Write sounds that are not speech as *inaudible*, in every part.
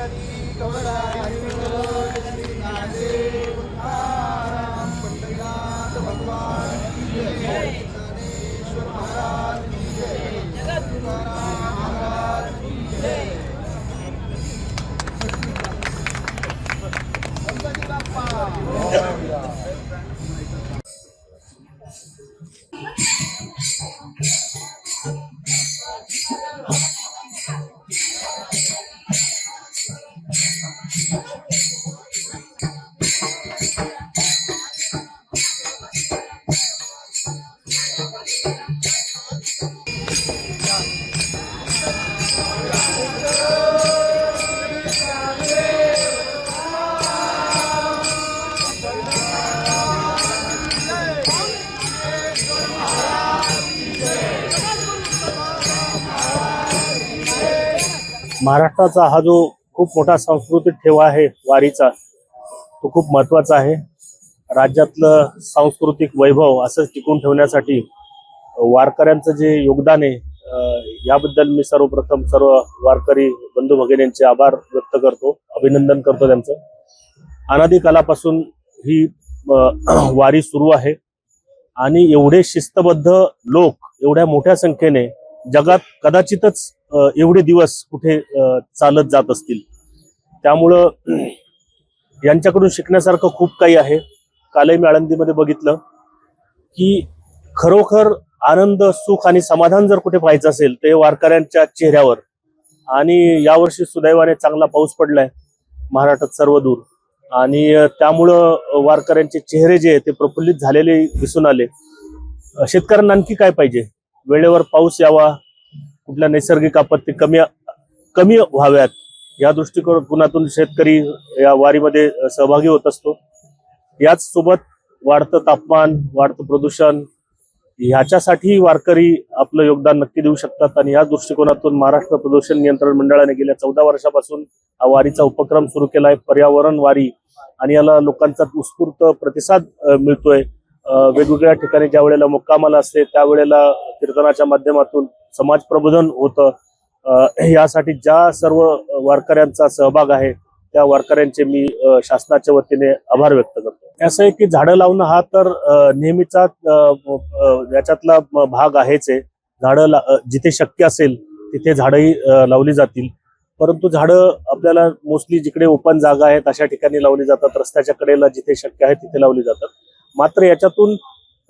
ありがとう。महाराष्ट्राचा हा जो खूप मोठा सांस्कृतिक ठेवा आहे वारीचा तो खूप महत्त्वाचा आहे. राज्यातलं सांस्कृतिक वैभव असं टिकून ठेवण्यासाठी वारकऱ्यांचं जे योगदान आहे याबद्दल मी सर्वप्रथम सर्व वारकरी बंधू भगिनींचे आभार व्यक्त करतो अभिनंदन करतो त्यांचं. अनादी कालापासून ही *clears throat* वारी सुरू आहे आणि एवढे शिस्तबद्ध लोक एवढ्या मोठ्या संख्येने जगात कदाचितच एवढे दिवस कुठे चालत जात असतील. त्यामुळं यांच्याकडून शिकण्यासारखं खूप काही आहे. कालही मी आळंदीमध्ये बघितलं की खरोखर आनंद सुख आणि समाधान जर कुठे पाहायचं असेल ते वारकऱ्यांच्या चेहऱ्यावर आणि यावर्षी सुदैवाने चांगला पाऊस पडलाय महाराष्ट्रात सर्व दूर. आणि त्यामुळं वारकऱ्यांचे चेहरे जे ते प्रफुल्लित झालेले दिसून आले. शेतकऱ्यांना आणखी काय पाहिजे? वेळेवर पाऊस यावा कुठल्या नैसर्गिक आपत्ती कमी कमी व्हाव्यात या दृष्टिकोनातून शेतकरी या वारीमध्ये सहभागी होत असतो. याच सोबत वाढतं तापमान वाढतं प्रदूषण ह्याच्यासाठी वारकरी आपलं योगदान नक्की देऊ शकतात. आणि या दृष्टिकोनातून महाराष्ट्र प्रदूषण नियंत्रण मंडळाने गेल्या चौदा वर्षापासून हा वारीचा उपक्रम सुरू केला आहे पर्यावरण वारी. आणि याला लोकांचा उत्स्फूर्त प्रतिसाद मिळतोय. वेगवेगळ्या ठिकाणी ज्या वेळेला मुक्कामाला असते त्यावेळेला कीर्तनाच्या माध्यमातून समाज प्रबोधन होतं. यासाठी ज्या सर्व वारकऱ्यांचा सहभाग आहे त्या वारकऱ्यांचे मी शासनाच्या वतीने आभार व्यक्त करतो. असं आहे की झाडं लावणं हा तर नेहमीचा याच्यातला भाग आहेच आहे. झाडं ला- जिथे शक्य असेल तिथे झाडंही लावली जातील. परंतु झाडं आपल्याला मोस्टली जिकडे ओपन जागा आहेत अशा ठिकाणी लावली जातात. रस्त्याच्या कडेला जिथे शक्य आहे तिथे लावली जातात. मात्र याच्यातून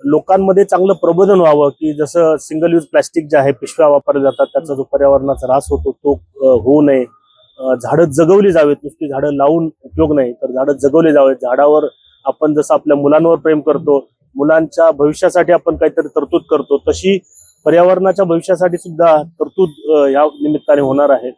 लोकांमध्ये चांगलं प्रबोधन व्हावं की जसं सिंगल यूज प्लॅस्टिक जे आहे पिशव्या वापरल्या जातात त्याचा जो पर्यावरणाचा ऱ्हास होतो तो होऊ नये. झाडं जगवली जावेत नुसती झाडं लावून उपयोग नाही तर झाडं जगवली जावेत. झाडावर आपण जसं आपल्या मुलांवर प्रेम करतो मुलांच्या भविष्यासाठी आपण काहीतरी तरतूद करतो तशी पर्यावरणाच्या भविष्यासाठी सुद्धा तरतूद या निमित्ताने होणार आहे.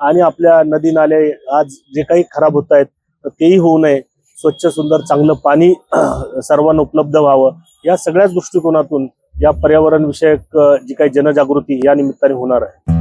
आणि आपल्या नदी नाले आज जे काही खराब होत आहेत तेही होऊ नये. स्वच्छ सुंदर चांगलं पाणी *clears throat* सर्वांना उपलब्ध व्हावं. या सगळ्याच दृष्टिकोनातून या पर्यावरण विषयक जी काही जनजागृती या निमित्ताने होणार आहे.